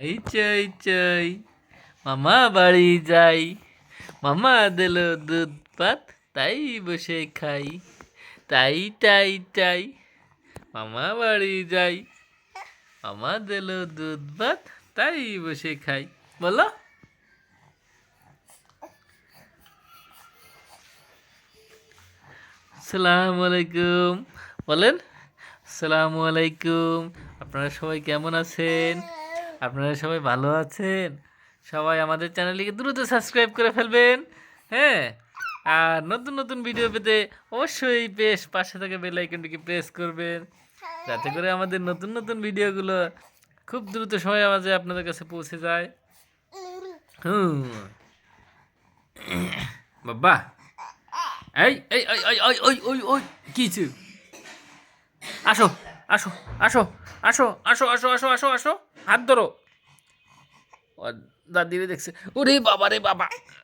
এই চই চই। মামা বাড়ি যাই। মামা দিল দুধ পাত, তাই বসে খাই। তাই তাই তাই। মামা বাড়ি যাই। মামা দিল দুধ ভাত তাই বসে খাই। বলো। সালামু আলাইকুম। বলেন। সালামু আলাইকুম। আপনারা সবাই কেমন আছেন? আপনারা সবাই ভালো আছেন সবাই আমাদের চ্যানেলটিকে দ্রুত সাবস্ক্রাইব করে ফেলবেন হ্যাঁ আর নতুন নতুন ভিডিও পেতে অবশ্যই বেশ পাশে থাকা বেল আইকনটিকে প্রেস করবেন যাতে করে আমাদের নতুন নতুন ভিডিওগুলো খুব দ্রুত সময় মাঝে আপনাদের কাছে পৌঁছে যায় হুম বাবা এই এই ওই ওই ওই ওই ওই ওই কিছু আসো আসো আসো আসো আসো আসো আসো আসো আসো হাত ধরো দাদিরে দেখছে। ওরে বাবা রে বাবা।